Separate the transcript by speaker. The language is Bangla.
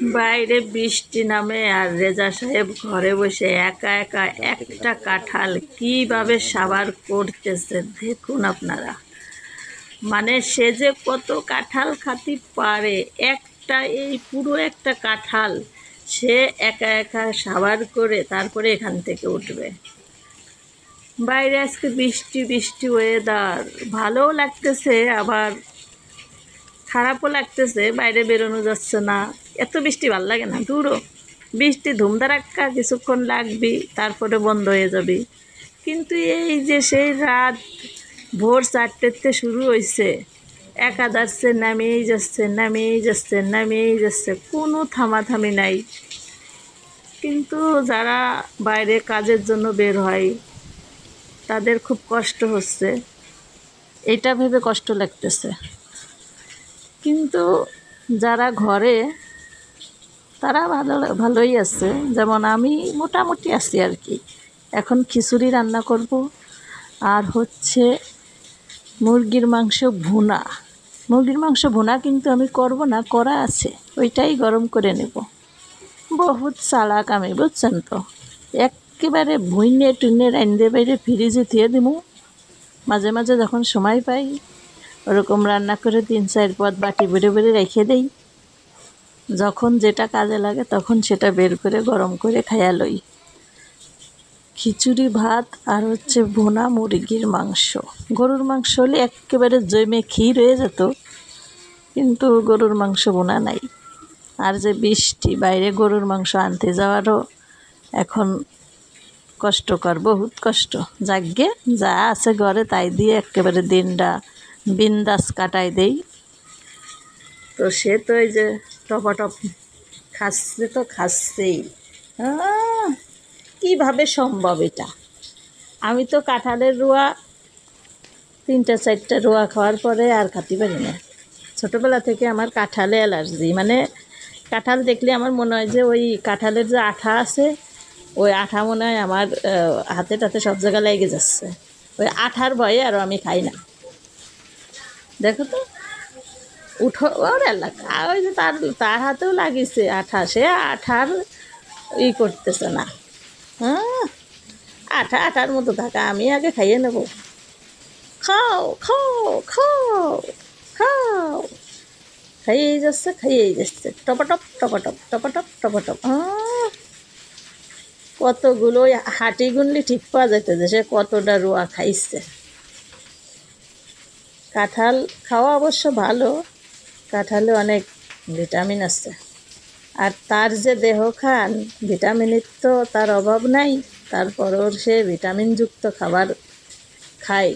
Speaker 1: বাইরে বৃষ্টি নামে আর রেজা সাহেব ঘরে বসে একা একা একটা কাঁঠাল কীভাবে সাবার করতেছে দেখুন আপনারা। মানে সে যে কত কাঁঠাল খাতি পারে, একটা এই পুরো একটা কাঁঠাল সে একা একা সাবার করে তারপরে এখান থেকে উঠবে। বাইরে আজকে বৃষ্টি বৃষ্টি ওয়েদার ভালোও লাগতেছে, আবার খারাপও লাগতেছে, বাইরে বেরোনো যাচ্ছে না। এত বৃষ্টি ভালো লাগে না দূরও বৃষ্টি ধুমধারাক্কা কিছুক্ষণ লাগবি, তারপরে বন্ধ হয়ে যাবে। কিন্তু এই যে সেই রাত ভোর চারটেতে শুরু হয়েছে একাদারছে নামেই যাচ্ছে নামেই যাচ্ছে নামেই যাচ্ছে, কোনো থামাথামি নাই। কিন্তু যারা বাইরে কাজের জন্য বের হয়, তাদের খুব কষ্ট হচ্ছে। এটা ভেবে কষ্ট লাগতেছে। কিন্তু যারা ঘরে তারা ভালো, ভালোই আছে। যেমন আমি মোটামুটি আছি আর কি। এখন খিচুড়ি রান্না করব। আর হচ্ছে মুরগির মাংস ভুনা। মুরগির মাংস ভুনা কিন্তু আমি করব না, করা আছে। ওইটাই গরম করে নেব। বহুত চালাক আমি, বুঝছেন তো? একেবারে ভুইনে টুইনে রান্ধে বাইরে ফ্রিজে থিয়ে দিমু। মাঝে মাঝে যখন সময় পাই, ওরকম রান্না করে তিন চার পদ বাটি বেড়ে বেড়ে রেখে দেই। যখন যেটা কাজে লাগে তখন সেটা বের করে গরম করে খাইয়া লই। খিচুড়ি, ভাত আর হচ্ছে ভুনা মুরগির মাংস। গরুর মাংস হলে একেবারে জমে ক্ষীর হয়ে যেত, কিন্তু গরুর মাংস বোনা নাই। আর যে বৃষ্টি, বাইরে গরুর মাংস আনতে যাওয়ারও এখন কষ্টকর, বহুত কষ্ট। যাগ্গে যা আছে ঘরে তাই দিয়ে একেবারে দিনটা বিন্দাস কাটাই দেই। তো সে তো এই যে টপাটপ খাচ্ছে তো খাচ্ছেই। কীভাবে সম্ভব এটা? আমি তো কাঁঠালের রোয়া, তিনটা, চারটা রোয়া খাওয়ার পরে আর খাতে পারি না। ছোটোবেলা থেকে আমার কাঁঠালে অ্যালার্জি। মানে কাঁঠাল দেখলে আমার মনে হয় যে ওই কাঁঠালের যে আঠা আছে, ওই আঠা মনে হয় আমার হাতে টাতে সব জায়গায় লেগে যাচ্ছে। ওই আঠার ভয়ে আরও আমি খাই না। দেখো তো। উঠো ওর এলাকা, ওই যে তার তার হাতেও লাগিয়েছে আঠা, সে আঠার ই করতেছে না। হ্যাঁ আঠা, আঠার মতো থাকা, আমি আগে খাইয়ে নেব। খাও খাও খাও খাও। খাইয়েই যাচ্ছে খাইয়েই যাচ্ছে। টপাটপ টপাটপ টপাটপ টপাটপ। কতগুলো হাঁটি গুনলি ঠিক পাওয়া যাইতেছে, সে কতটা রোয়া খাইছে। কাঁঠাল খাওয়া অবশ্য ভালো। কাঁঠালে অনেক ভিটামিন আছে। আর তার যে দেহ খান, ভিটামিনের তো তার অভাব নাই, তারপরও সে ভিটামিনযুক্ত খাবার খায়।